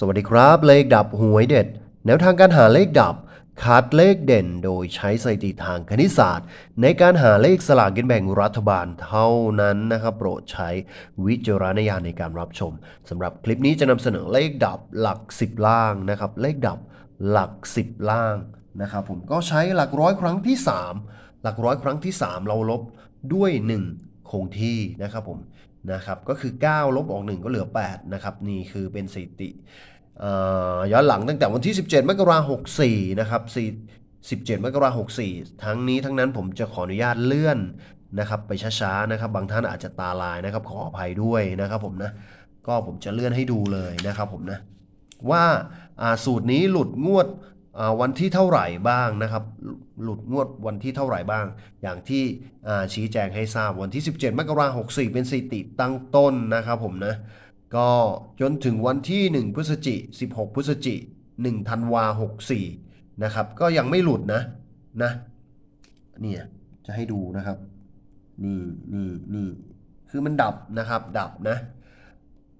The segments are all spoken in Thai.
สวัสดีครับ เลขดับหวยเด็ด แนวทางการหาเลขดับคัดเลขเด่นโดยใช้สถิติทางคณิตศาสตร์ ในการหาเลขสลากกินแบ่งรัฐบาลเท่านั้นนะครับ โปรดใช้วิจารณญาณในการรับชมสำหรับคลิปนี้จะนำเสนอเลขดับหลัก 10 ล่างนะครับ เลขดับหลัก 10 ล่างนะครับ ผมก็ใช้หลักร้อยครั้งที่ 3 หลักร้อยครั้งที่ 3 เราลบด้วย 1 คงที่นะครับผม นะครับก็คือ9ลบออก1ก็เหลือ8นะครับนี่คือเป็นสถิติย้อนหลังตั้งแต่วันที่ 17 มกราคม64นะครับ4 17 มกราคม64 ทั้งนี้ทั้งนั้นผมจะขออนุญาตเลื่อนนะครับไปช้าๆนะครับบางท่านอาจจะตาลายนะครับขออภัยด้วยนะครับผมนะก็ผมจะเลื่อนให้ดูเลยนะครับผมนะว่าสูตรนี้หลุดงวดวันที่เท่าไหร่บ้างนะครับ หลุดงวดวันที่เท่าไหร่บ้าง อย่างที่ชี้แจงให้ทราบวันที่ 17 มกราคม64 เป็นสถิติตั้งต้นนะครับผมนะ ก็จนถึงวันที่ 1 พฤศจิ16 พฤศจิ1ธันวา64 นะครับ ก็ยังไม่หลุดนะนะเนี่ยจะให้ดูนะครับนี่นี่นี่คือมันดับนะครับดับนะ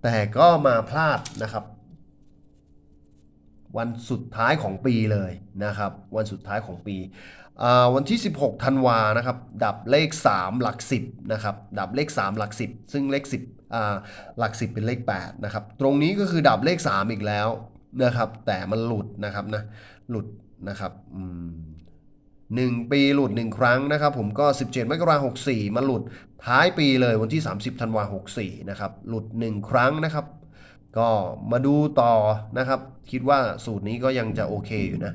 แต่ก็มาพลาดนะครับ วันสุดท้ายของปีเลยนะครับ วันสุดท้ายของปี วันที่ 16ธันวานะครับ ดับเลข 3 หลัก 10นะครับดับเลข 3 หลัก 10 ซึ่งเลข 10หลัก 10 เป็นเลข8นะครับตรงนี้ก็คือดับเลข 3 อีกแล้วนะครับแต่มันหลุดนะครับนะหลุดนะครับหนึ่งปีหลุด 1 ครั้งนะครับ ผมก็ 17มกราคม64มาหลุดท้ายปีเลยวันที่ 30ธันวาคม64นะครับหลุด 1 ครั้งนะครับ ก็มาดูต่อนะครับ คิดว่าสูตรนี้ก็ยังจะโอเคอยู่นะ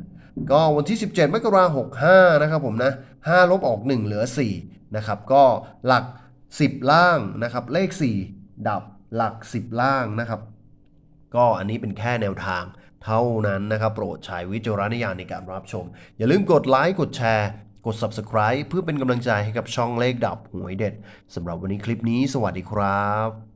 ก็วันที่ 17มกราคม65 นะครับผมนะ 5 ลบออก 1 เหลือ 4 นะครับ ก็หลัก 10 ล่างนะครับ เลข 4 ดับหลัก 10 ล่างนะครับ ก็อันนี้เป็นแค่แนวทางเท่านั้นนะครับโปรดใช้วิจารณญาณในการรับชม อย่าลืมกดไลค์กดแชร์ กด Subscribe เพื่อเป็นกำลังใจให้กับช่องเลขดับหวยเด็ดสำหรับวันนี้คลิปนี้สวัสดีครับ